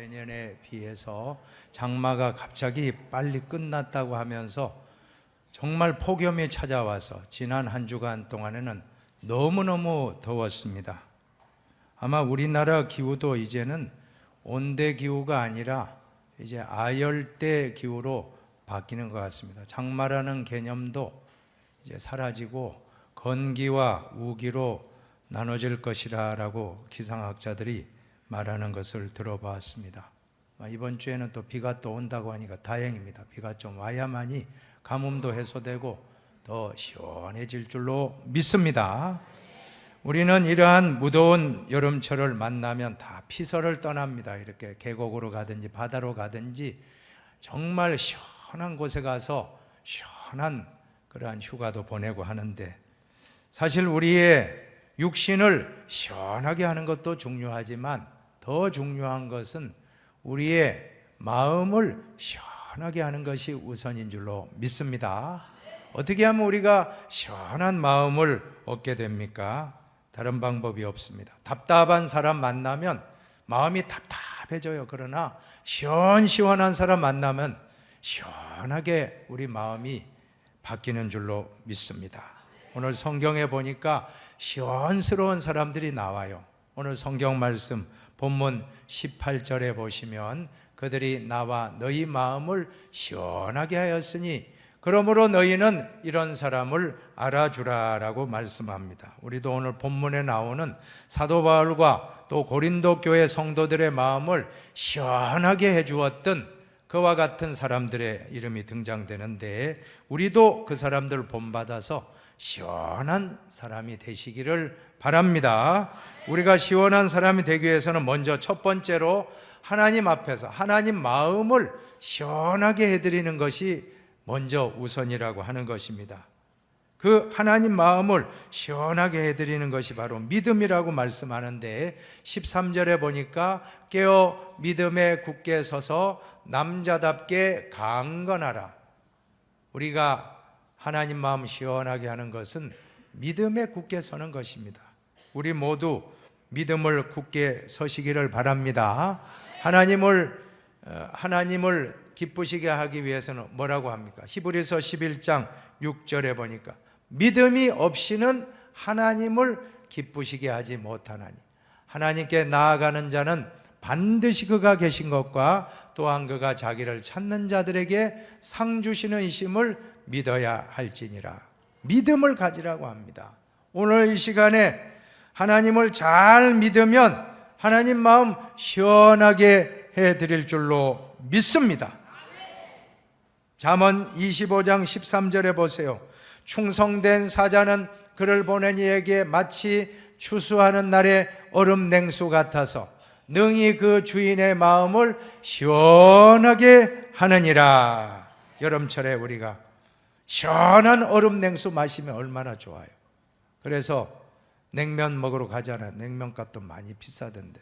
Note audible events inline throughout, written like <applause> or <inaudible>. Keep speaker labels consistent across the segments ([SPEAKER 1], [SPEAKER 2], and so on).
[SPEAKER 1] 예년에 비해서 장마가 갑자기 빨리 끝났다고 하면서 정말 폭염이 찾아와서 지난 한 주간 동안에는 너무너무 더웠습니다. 아마 우리나라 기후도 이제는 온대 기후가 아니라 이제 아열대 기후로 바뀌는 것 같습니다. 장마라는 개념도 이제 사라지고 건기와 우기로 나눠질 것이라라고 기상학자들이 말하는 것을 들어봤습니다. 아, 이번 주에는 또 비가 또 온다고 하니까 다행입니다. 비가 좀 와야만이 가뭄도 해소되고 더 시원해질 줄로 믿습니다. 우리는 이러한 무더운 여름철을 만나면 다 피서를 떠납니다. 이렇게 계곡으로 가든지 바다로 가든지 정말 시원한 곳에 가서 시원한 그러한 휴가도 보내고 하는데 사실 우리의 육신을 시원하게 하는 것도 중요하지만 더 중요한 것은 우리의 마음을 시원하게 하는 것이 우선인 줄로 믿습니다. 어떻게 하면 우리가 시원한 마음을 얻게 됩니까? 다른 방법이 없습니다. 답답한 사람 만나면 마음이 답답해져요. 그러나 시원시원한 사람 만나면 시원하게 우리 마음이 바뀌는 줄로 믿습니다. 오늘 성경에 보니까 시원스러운 사람들이 나와요. 오늘 성경 말씀 본문 18절에 보시면 그들이 나와 너희 마음을 시원하게 하였으니 그러므로 너희는 이런 사람을 알아주라라고 말씀합니다. 우리도 오늘 본문에 나오는 사도 바울과 또 고린도 교회 성도들의 마음을 시원하게 해 주었던 그와 같은 사람들의 이름이 등장되는데 우리도 그 사람들 본받아서 시원한 사람이 되시기를 바랍니다. 우리가 시원한 사람이 되기 위해서는 먼저 첫 번째로 하나님 앞에서 하나님 마음을 시원하게 해드리는 것이 먼저 우선이라고 하는 것입니다. 그 하나님 마음을 시원하게 해드리는 것이 바로 믿음이라고 말씀하는데 13절에 보니까 깨어 믿음에 굳게 서서 남자답게 강건하라. 우리가 하나님 마음 시원하게 하는 것은 믿음에 굳게 서는 것입니다. 우리 모두 믿음을 굳게 서시기를 바랍니다. 하나님을 어, 하나님을 기쁘시게 하기 위해서는 뭐라고 합니까? 히브리서 11장 6절에 보니까 믿음이 없이는 하나님을 기쁘시게 하지 못하나니 하나님께 나아가는 자는 반드시 그가 계신 것과 또한 그가 자기를 찾는 자들에게 상 주시는 이심을 믿어야 할지니라. 믿음을 가지라고 합니다. 오늘 이 시간에 하나님을 잘 믿으면 하나님 마음 시원하게 해 드릴 줄로 믿습니다. 잠언 25장 13절에 보세요. 충성된 사자는 그를 보낸 이에게 마치 추수하는 날의 얼음 냉수 같아서 능히 그 주인의 마음을 시원하게 하느니라. 여름철에 우리가 시원한 얼음 냉수 마시면 얼마나 좋아요. 그래서 냉면 먹으러 가잖아요. 냉면 값도 많이 비싸던데.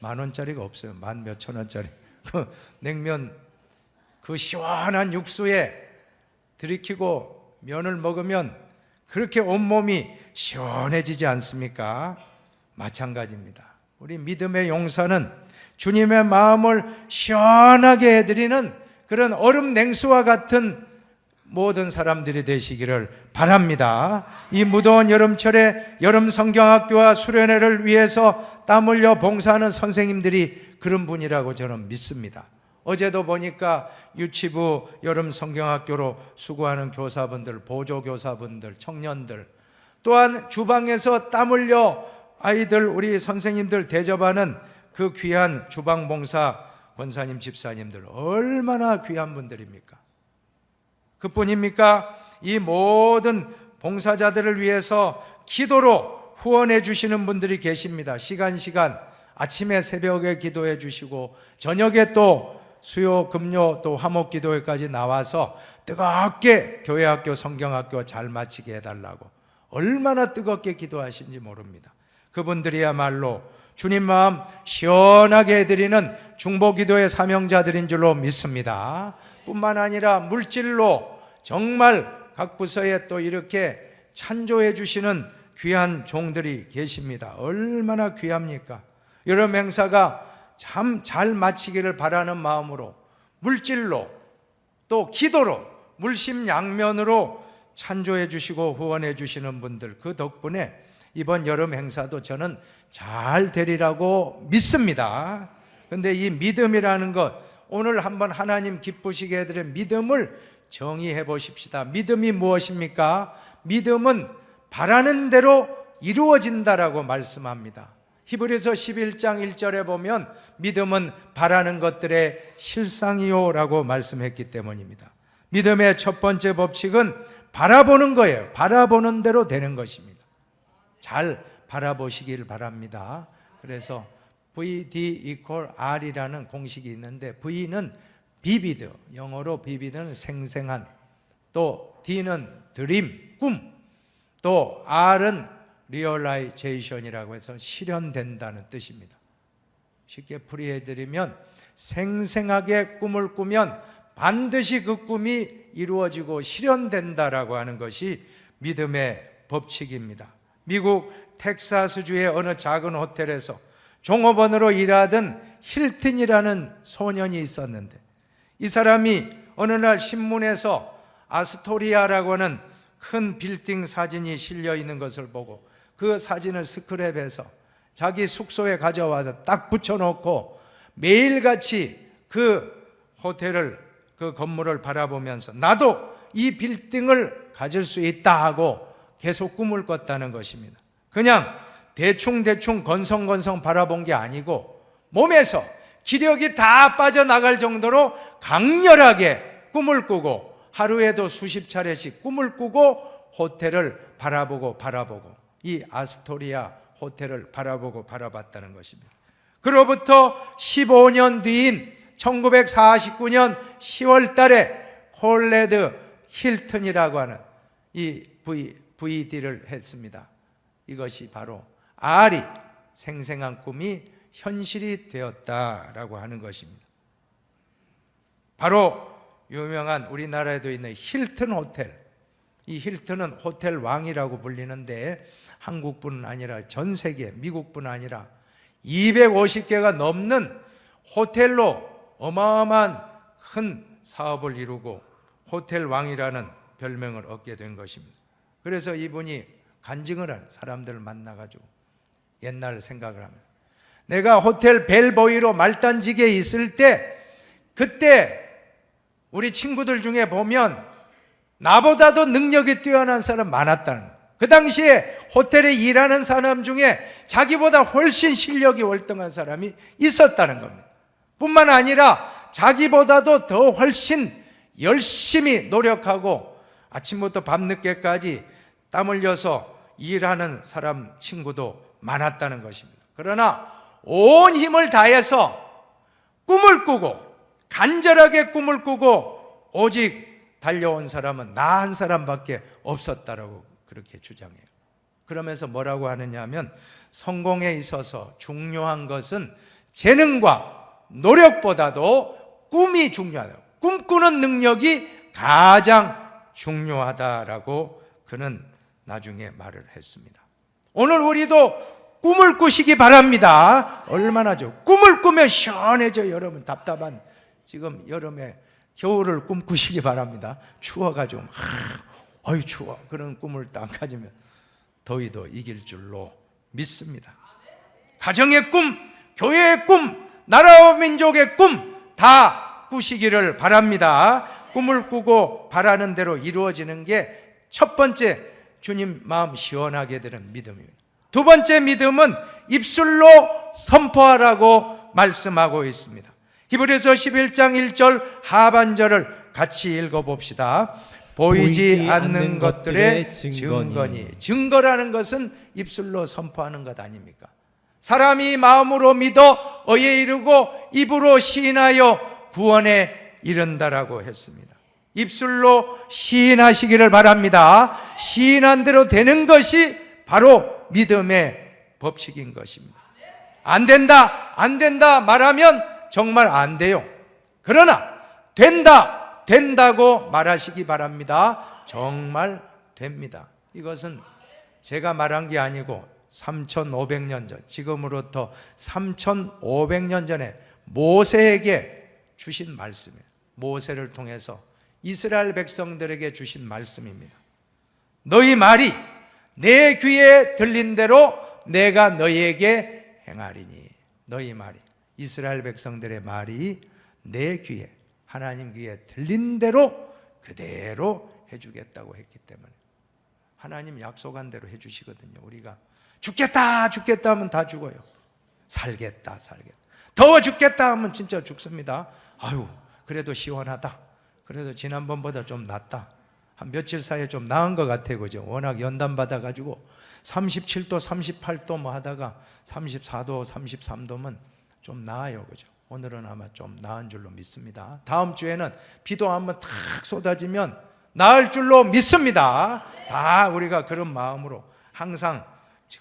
[SPEAKER 1] 만 원짜리가 없어요. 만 몇천 원짜리. <laughs> 그 냉면 그 시원한 육수에 들이키고 면을 먹으면 그렇게 온몸이 시원해지지 않습니까? 마찬가지입니다. 우리 믿음의 용사는 주님의 마음을 시원하게 해드리는 그런 얼음 냉수와 같은 모든 사람들이 되시기를 바랍니다. 이 무더운 여름철에 여름 성경학교와 수련회를 위해서 땀 흘려 봉사하는 선생님들이 그런 분이라고 저는 믿습니다. 어제도 보니까 유치부 여름 성경학교로 수고하는 교사분들, 보조교사분들, 청년들, 또한 주방에서 땀 흘려 아이들, 우리 선생님들 대접하는 그 귀한 주방봉사 권사님, 집사님들, 얼마나 귀한 분들입니까? 그뿐입니까? 이 모든 봉사자들을 위해서 기도로 후원해 주시는 분들이 계십니다. 시간 시간 아침에 새벽에 기도해 주시고 저녁에 또 수요 금요 또 화목 기도회까지 나와서 뜨겁게 교회 학교 성경 학교 잘 마치게 해 달라고 얼마나 뜨겁게 기도하신지 모릅니다. 그분들이야말로 주님 마음 시원하게 해드리는 중보 기도의 사명자들인 줄로 믿습니다. 뿐만 아니라 물질로 정말 각 부서에 또 이렇게 찬조해 주시는 귀한 종들이 계십니다. 얼마나 귀합니까? 여름 행사가 참 잘 마치기를 바라는 마음으로 물질로 또 기도로 물심양면으로 찬조해 주시고 후원해 주시는 분들 그 덕분에 이번 여름 행사도 저는 잘 되리라고 믿습니다. 근데 이 믿음이라는 것 오늘 한번 하나님 기쁘시게 해드릴 믿음을 정의해 보십시다. 믿음이 무엇입니까? 믿음은 바라는 대로 이루어진다라고 말씀합니다. 히브리서 11장 1절에 보면 믿음은 바라는 것들의 실상이요라고 말씀했기 때문입니다. 믿음의 첫 번째 법칙은 바라보는 거예요. 바라보는 대로 되는 것입니다. 잘 바라보시길 바랍니다. 그래서 VD equal R이라는 공식이 있는데 V는 비비드, 영어로 비비드는 생생한, 또 D는 드림, 꿈, 또 R은 리얼라이제이션이라고 해서 실현된다는 뜻입니다. 쉽게 풀이해드리면 생생하게 꿈을 꾸면 반드시 그 꿈이 이루어지고 실현된다라고 하는 것이 믿음의 법칙입니다. 미국 텍사스주의 어느 작은 호텔에서 종업원으로 일하던 힐튼이라는 소년이 있었는데 이 사람이 어느 날 신문에서 아스토리아라고 하는 큰 빌딩 사진이 실려 있는 것을 보고 그 사진을 스크랩해서 자기 숙소에 가져와서 딱 붙여놓고 매일같이 그 호텔을 그 건물을 바라보면서 나도 이 빌딩을 가질 수 있다 하고 계속 꿈을 꿨다는 것입니다. 그냥 대충대충 건성건성 바라본 게 아니고 몸에서 기력이 다 빠져나갈 정도로 강렬하게 꿈을 꾸고 하루에도 수십 차례씩 꿈을 꾸고 호텔을 바라보고 바라보고 이 아스토리아 호텔을 바라보고 바라봤다는 것입니다. 그로부터 15년 뒤인 1949년 10월 달에 콜레드 힐튼이라고 하는 이 V, VD를 했습니다. 이것이 바로 R이 생생한 꿈이 현실이 되었다라고 하는 것입니다. 바로 유명한 우리나라에도 있는 힐튼 호텔. 이 힐튼은 호텔 왕이라고 불리는데 한국뿐 아니라 전 세계, 미국뿐 아니라 250개가 넘는 호텔로 어마어마한 큰 사업을 이루고 호텔 왕이라는 별명을 얻게 된 것입니다. 그래서 이분이 간증을 하는 사람들을 만나가지고 옛날 생각을 하면 내가 호텔 벨보이로 말단직에 있을 때 그때 우리 친구들 중에 보면 나보다도 능력이 뛰어난 사람 많았다는 거예요. 그 당시에 호텔에 일하는 사람 중에 자기보다 훨씬 실력이 월등한 사람이 있었다는 겁니다. 뿐만 아니라 자기보다도 더 훨씬 열심히 노력하고 아침부터 밤늦게까지 땀 흘려서 일하는 사람 친구도 많았다는 것입니다. 그러나 온 힘을 다해서 꿈을 꾸고 간절하게 꿈을 꾸고 오직 달려온 사람은 나 한 사람밖에 없었다라고 그렇게 주장해요. 그러면서 뭐라고 하느냐 하면 성공에 있어서 중요한 것은 재능과 노력보다도 꿈이 중요하다. 꿈꾸는 능력이 가장 중요하다라고 그는 나중에 말을 했습니다. 오늘 우리도 꿈을 꾸시기 바랍니다. 얼마나 좋 꿈을 꾸면 시원해져 여러분 답답한 지금 여름에 겨울을 꿈꾸시기 바랍니다. 추워가지고 막 어이 추워 그런 꿈을 딱 가지면 더위도 이길 줄로 믿습니다. 가정의 꿈, 교회의 꿈, 나라와 민족의 꿈 다 꾸시기를 바랍니다. 꿈을 꾸고 바라는 대로 이루어지는 게 첫 번째 주님 마음 시원하게 되는 믿음입니다. 두 번째 믿음은 입술로 선포하라고 말씀하고 있습니다. 히브리서 11장 1절 하반절을 같이 읽어 봅시다. 보이지,
[SPEAKER 2] 보이지
[SPEAKER 1] 않는 것들의
[SPEAKER 2] 증거니.
[SPEAKER 1] 증거니. 증거라는 것은 입술로 선포하는 것 아닙니까? 사람이 마음으로 믿어 어에 이르고 입으로 시인하여 구원에 이른다라고 했습니다. 입술로 시인하시기를 바랍니다. 시인한 대로 되는 것이 바로 믿음의 법칙인 것입니다. 안 된다, 안 된다 말하면 정말 안 돼요. 그러나 된다, 된다고 말하시기 바랍니다. 정말 됩니다. 이것은 제가 말한 게 아니고 3,500년 전, 지금으로부터 3,500년 전에 모세에게 주신 말씀이에요. 모세를 통해서 이스라엘 백성들에게 주신 말씀입니다. 너희 말이 내 귀에 들린 대로 내가 너희에게 행하리니. 너희 말이 이스라엘 백성들의 말이 내 귀에 하나님 귀에 들린 대로 그대로 해주겠다고 했기 때문에 하나님 약속한 대로 해주시거든요. 우리가 죽겠다, 죽겠다 하면 다 죽어요. 살겠다, 살겠다. 더워 죽겠다 하면 진짜 죽습니다. 아유, 그래도 시원하다. 그래도 지난번보다 좀 낫다. 한 며칠 사이에 좀 나은 것 같아요. 그죠? 워낙 연단 받아가지고 37도, 38도 뭐 하다가 34도, 33도면 좀 나아요. 그죠? 오늘은 아마 좀 나은 줄로 믿습니다. 다음 주에는 비도 한번 탁 쏟아지면 나을 줄로 믿습니다. 다 우리가 그런 마음으로 항상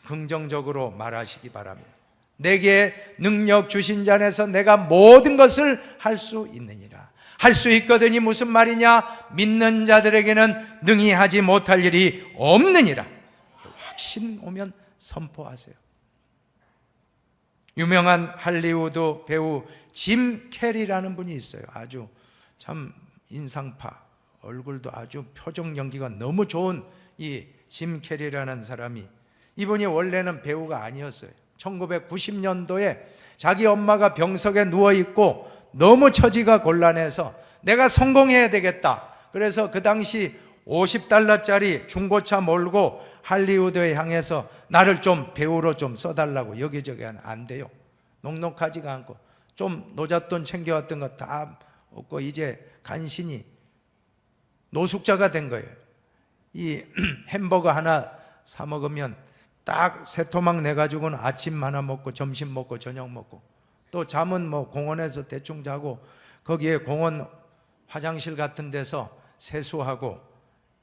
[SPEAKER 1] 긍정적으로 말하시기 바랍니다. 내게 능력 주신 자에서 내가 모든 것을 할 수 있느니라. 할 수 있거든이 무슨 말이냐? 믿는 자들에게는 능히 하지 못할 일이 없느니라. 확신 오면 선포하세요. 유명한 할리우드 배우 짐 캐리라는 분이 있어요. 아주 참 인상파, 얼굴도 아주 표정 연기가 너무 좋은 이 짐 캐리라는 사람이 이분이 원래는 배우가 아니었어요. 1990년도에 자기 엄마가 병석에 누워 있고 너무 처지가 곤란해서 내가 성공해야 되겠다. 그래서 그 당시 50달러짜리 중고차 몰고 할리우드에 향해서 나를 좀 배우로 좀 써달라고 여기저기 안 돼요. 녹록하지가 않고 좀 노잣돈 챙겨왔던 거 다 없고 이제 간신히 노숙자가 된 거예요. 이 <clears throat> 햄버거 하나 사 먹으면 딱 세 토막 내 가지고는 아침 하나 먹고 점심 먹고 저녁 먹고 또 잠은 뭐 공원에서 대충 자고 거기에 공원 화장실 같은 데서 세수하고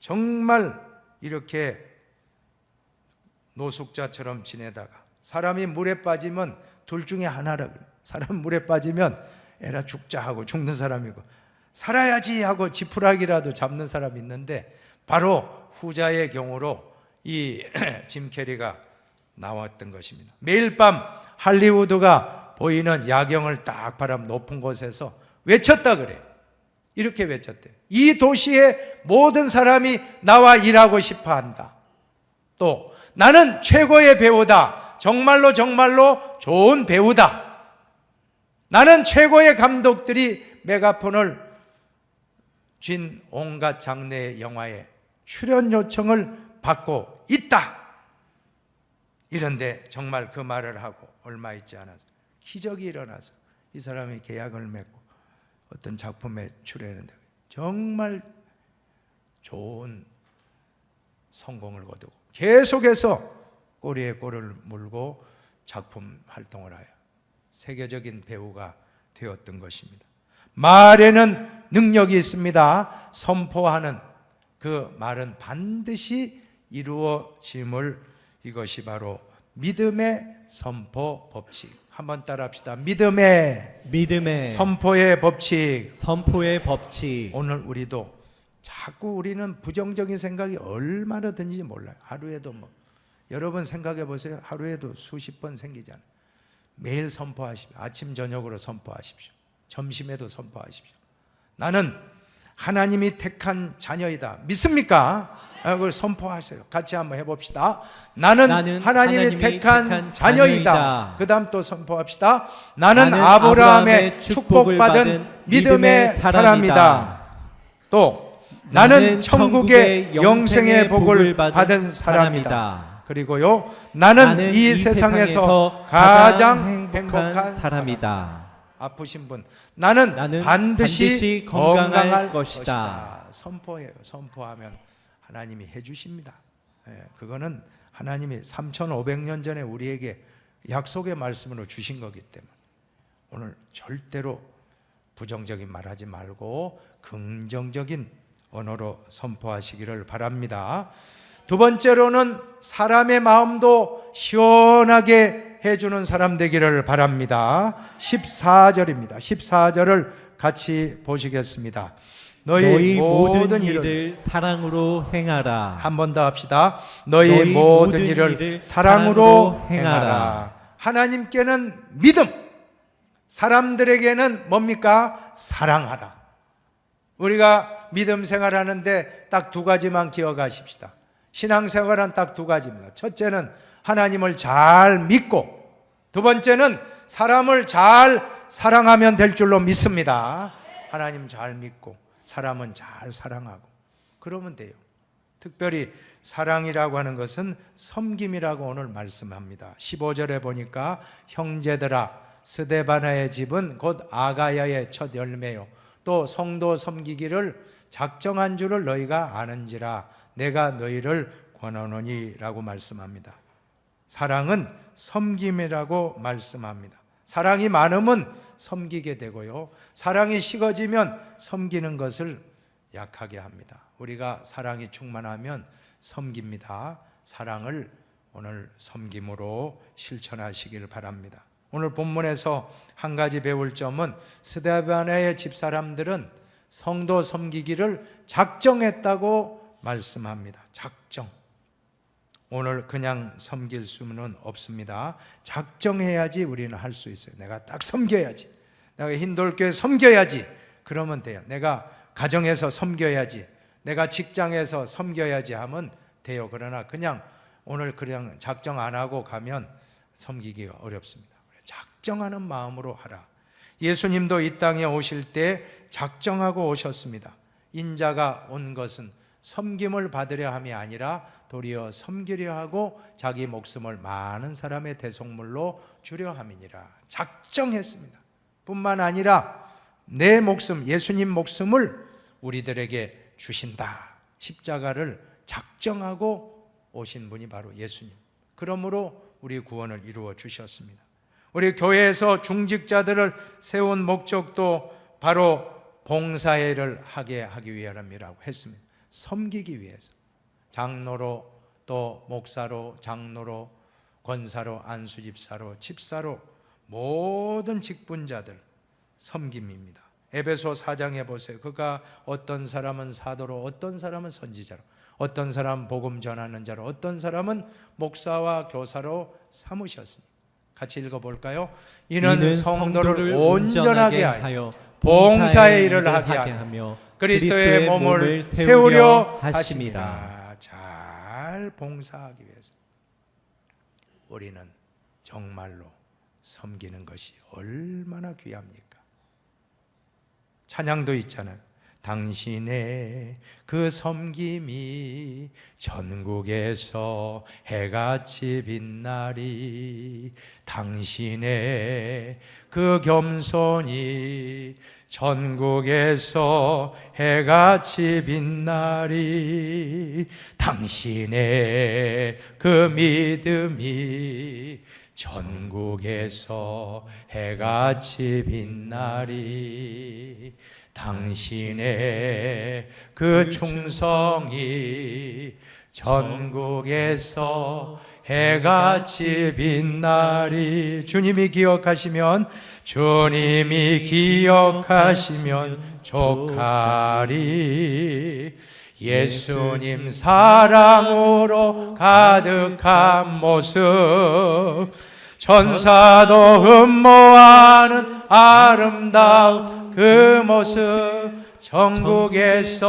[SPEAKER 1] 정말 이렇게 노숙자처럼 지내다가 사람이 물에 빠지면 둘 중에 하나라 그래. 사람 물에 빠지면 에라 죽자 하고 죽는 사람이고 살아야지 하고 지푸라기라도 잡는 사람이 있는데 바로 후자의 경우로 이 <clears throat> 짐 캐리가 나왔던 것입니다. 매일 밤 할리우드가 보이는 야경을 딱 바람 높은 곳에서 외쳤다 그래요. 이렇게 외쳤대. 이 도시의 모든 사람이 나와 일하고 싶어 한다. 또 나는 최고의 배우다. 정말로 정말로 좋은 배우다. 나는 최고의 감독들이 메가폰을 쥔 온갖 장르의 영화에 출연 요청을 받고 있다. 이런데 정말 그 말을 하고 얼마 있지 않아서 기적이 일어나서 이 사람이 계약을 맺고 어떤 작품에 출연했는데 정말 좋은 성공을 거두고 계속해서 꼬리에 꼬리를 물고 작품 활동을 하여 세계적인 배우가 되었던 것입니다. 말에는 능력이 있습니다. 선포하는 그 말은 반드시 이루어짐을 이것이 바로 믿음의 선포 법칙. 한번 따라합시다. 믿음의
[SPEAKER 2] 믿음의
[SPEAKER 1] 선포의 법칙.
[SPEAKER 2] 선포의 법칙
[SPEAKER 1] 오늘 우리도 자꾸 우리는 부정적인 생각이 얼마나 드는지 몰라요. 하루에도 뭐 여러분 생각해 보세요. 하루에도 수십 번 생기잖아요. 매일 선포하십시오. 아침 저녁으로 선포하십시오. 점심에도 선포하십시오. 나는 하나님이 택한 자녀이다. 믿습니까? 아, 그걸 선포하세요. 같이 한번 해봅시다. 나는,
[SPEAKER 2] 나는
[SPEAKER 1] 하나님이, 택한,
[SPEAKER 2] 택한
[SPEAKER 1] 자녀이다.
[SPEAKER 2] 자녀이다.
[SPEAKER 1] 그 다음 또 선포합시다. 나는,
[SPEAKER 2] 나는
[SPEAKER 1] 아브라함의
[SPEAKER 2] 아브라함의
[SPEAKER 1] 축복받은 믿음의 사람이다.
[SPEAKER 2] 사람이다.
[SPEAKER 1] 또 나는
[SPEAKER 2] 나는
[SPEAKER 1] 천국의
[SPEAKER 2] 천국의
[SPEAKER 1] 영생의 복을 받은
[SPEAKER 2] 받은
[SPEAKER 1] 사람이다.
[SPEAKER 2] 사람이다.
[SPEAKER 1] 그리고요, 나는,
[SPEAKER 2] 나는
[SPEAKER 1] 이 세상에서 가장 행복한 사람이다.
[SPEAKER 2] 사람이다.
[SPEAKER 1] 아프신 분, 나는,
[SPEAKER 2] 나는
[SPEAKER 1] 반드시,
[SPEAKER 2] 반드시
[SPEAKER 1] 건강할,
[SPEAKER 2] 건강할
[SPEAKER 1] 것이다.
[SPEAKER 2] 것이다.
[SPEAKER 1] 선포해요. 선포하면 하나님이 해주십니다. 예, 그거는 하나님이 3,500년 전에 우리에게 약속의 말씀으로 주신 거기 때문에 오늘 절대로 부정적인 말하지 말고 긍정적인 언어로 선포하시기를 바랍니다. 두 번째로는 사람의 마음도 시원하게 해주는 사람 되기를 바랍니다. 14절입니다. 14절을 같이 보시겠습니다. 너희,
[SPEAKER 2] 너희
[SPEAKER 1] 모든,
[SPEAKER 2] 모든
[SPEAKER 1] 일을
[SPEAKER 2] 일을 사랑으로 행하라.
[SPEAKER 1] 한 번 더 합시다. 너희,
[SPEAKER 2] 너희 모든
[SPEAKER 1] 일을
[SPEAKER 2] 일을
[SPEAKER 1] 사랑으로
[SPEAKER 2] 사랑으로
[SPEAKER 1] 행하라.
[SPEAKER 2] 행하라.
[SPEAKER 1] 하나님께는 믿음, 사람들에게는 뭡니까? 사랑하라. 우리가 믿음 생활하는데 딱 두 가지만 기억하십시다. 신앙생활은 딱 두 가지입니다. 첫째는 하나님을 잘 믿고 두 번째는 사람을 잘 사랑하면 될 줄로 믿습니다. 하나님 잘 믿고 사람은 잘 사랑하고 그러면 돼요. 특별히 사랑이라고 하는 것은 섬김이라고 오늘 말씀합니다. 15절에 보니까 형제들아 스데바나의 집은 곧 아가야의 첫 열매요. 또 성도 섬기기를 작정한 줄을 너희가 아는지라 내가 너희를 권하노니라고 말씀합니다. 사랑은 섬김이라고 말씀합니다. 사랑이 많으면 섬기게 되고요. 사랑이 식어지면 섬기는 것을 약하게 합니다. 우리가 사랑이 충만하면 섬깁니다. 사랑을 오늘 섬김으로 실천하시길 바랍니다. 오늘 본문에서 한 가지 배울 점은 스데바나의 집사람들은 성도 섬기기를 작정했다고 말씀합니다. 작정. 오늘 그냥 섬길 수는 없습니다. 작정해야지 우리는 할 수 있어요. 내가 딱 섬겨야지. 내가 흰돌교회 섬겨야지. 그러면 돼요. 내가 가정에서 섬겨야지. 내가 직장에서 섬겨야지 하면 돼요. 그러나 그냥 오늘 그냥 작정 안 하고 가면 섬기기가 어렵습니다. 작정하는 마음으로 하라. 예수님도 이 땅에 오실 때 작정하고 오셨습니다. 인자가 온 것은 섬김을 받으려 함이 아니라 도리어 섬기려 하고 자기 목숨을 많은 사람의 대속물로 주려 함이니라. 작정했습니다. 뿐만 아니라 내 목숨, 예수님 목숨을 우리들에게 주신다. 십자가를 작정하고 오신 분이 바로 예수님. 그러므로 우리 구원을 이루어 주셨습니다. 우리 교회에서 중직자들을 세운 목적도 바로 봉사회를 하게 하기 위함이라고 했습니다. 섬기기 위해서. 장로로 또 목사로 장로로 권사로 안수집사로 집사로 모든 직분자들 섬김입니다. 에베소 4장에 보세요. 그가 어떤 사람은 사도로 어떤 사람은 선지자로 어떤 사람은 복음 전하는 자로 어떤 사람은 목사와 교사로 삼으셨습니다. 같이 읽어 볼까요? 이는 성도를 온전하게 하여 봉사의 일을 하게 하며 그리스도의 몸을 세우려 하심이라. 잘 봉사하기 위해서 우리는 정말로 섬기는 것이 얼마나 귀합니까? 찬양도 있잖아요. 당신의 그 섬김이 전국에서 해같이 빛나리 당신의 그 겸손이 전국에서 해같이 빛나리 당신의 그 믿음이 전국에서 해같이 빛나리 당신의 그 충성이 전국에서 해같이 빛나리 주님이 기억하시면 주님이 기억하시면 족하리. 예수님 사랑으로 가득한 모습. 천사도 흠모하는 아름다운 그 모습. 전국에서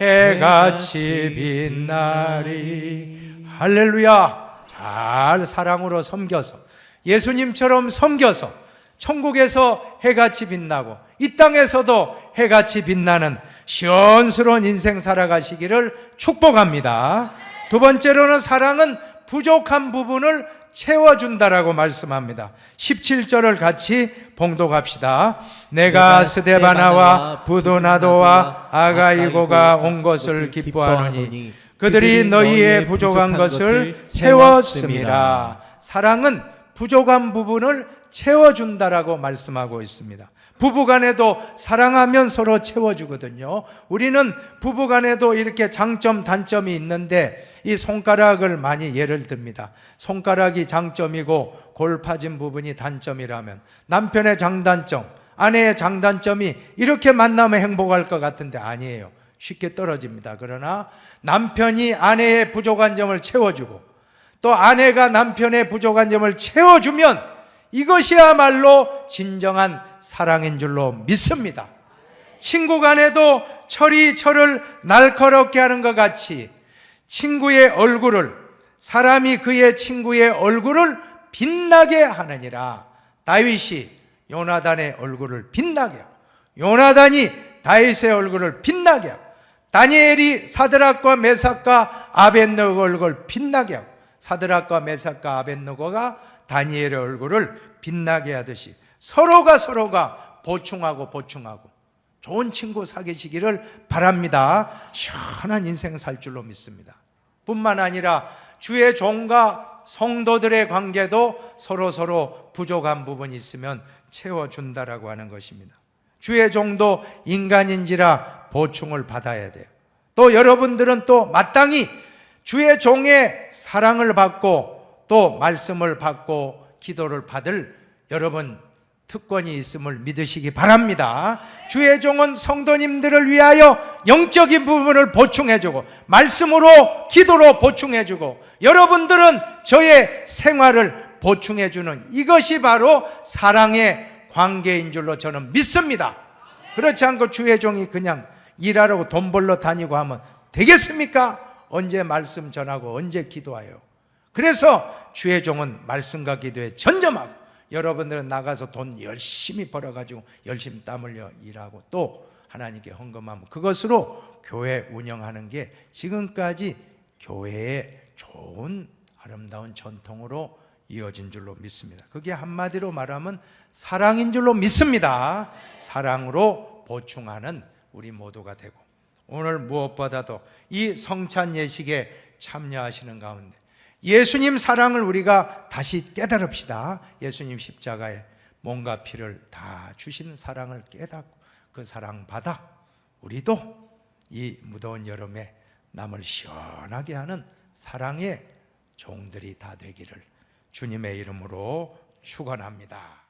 [SPEAKER 1] 해같이 빛나리. 할렐루야. 잘 사랑으로 섬겨서 예수님처럼 섬겨서 천국에서 해같이 빛나고 이 땅에서도 해같이 빛나는 시원스러운 인생 살아가시기를 축복합니다. 두 번째로는 사랑은 부족한 부분을 채워준다라고 말씀합니다. 17절을 같이 봉독합시다. 내가 스데바나와 부도나도와 아가이고가 온 것을 기뻐하노니 그들이 너희의 부족한 것을 채웠습니다. 사랑은 부족한 부분을 채워준다라고 말씀하고 있습니다. 부부간에도 사랑하면 서로 채워주거든요. 우리는 부부간에도 이렇게 장점, 단점이 있는데 이 손가락을 많이 예를 듭니다. 손가락이 장점이고 골 파진 부분이 단점이라면 남편의 장단점, 아내의 장단점이 이렇게 만나면 행복할 것 같은데 아니에요. 쉽게 떨어집니다. 그러나 남편이 아내의 부족한 점을 채워주고 또 아내가 남편의 부족한 점을 채워주면 이것이야말로 진정한 사랑인 줄로 믿습니다. 친구 간에도 철이 철을 날카롭게 하는 것 같이 친구의 얼굴을 사람이 그의 친구의 얼굴을 빛나게 하느니라. 다윗이 요나단의 얼굴을 빛나게 하고 요나단이 다윗의 얼굴을 빛나게 하고 다니엘이 사드락과 메삭과 아벤노고 얼굴을 빛나게 하고 사드락과 메삭과 아벤노고가 다니엘의 얼굴을 빛나게 하듯이 서로가 서로가 보충하고 보충하고 좋은 친구 사귀시기를 바랍니다. 시원한 인생 살 줄로 믿습니다. 뿐만 아니라 주의 종과 성도들의 관계도 서로 서로 부족한 부분이 있으면 채워준다라고 하는 것입니다. 주의 종도 인간인지라 보충을 받아야 돼요. 또 여러분들은 또 마땅히 주의 종의 사랑을 받고 또 말씀을 받고 기도를 받을 여러분 특권이 있음을 믿으시기 바랍니다. 주의 종은 성도님들을 위하여 영적인 부분을 보충해주고 말씀으로 기도로 보충해주고 여러분들은 저의 생활을 보충해주는 이것이 바로 사랑의 관계인 줄로 저는 믿습니다. 그렇지 않고 주의 종이 그냥 일하라고 돈 벌러 다니고 하면 되겠습니까? 언제 말씀 전하고 언제 기도하요? 그래서 주의 종은 말씀과 기도에 전념하고 여러분들은 나가서 돈 열심히 벌어가지고 열심히 땀 흘려 일하고 또 하나님께 헌금하면 그것으로 교회 운영하는 게 지금까지 교회의 좋은 아름다운 전통으로 이어진 줄로 믿습니다. 그게 한마디로 말하면 사랑인 줄로 믿습니다. 사랑으로 보충하는 우리 모두가 되고 오늘 무엇보다도 이 성찬 예식에 참여하시는 가운데 예수님 사랑을 우리가 다시 깨달읍시다. 예수님 십자가에 몸과 피를 다 주신 사랑을 깨닫고 그 사랑 받아 우리도 이 무더운 여름에 남을 시원하게 하는 사랑의 종들이 다 되기를 주님의 이름으로 축원합니다.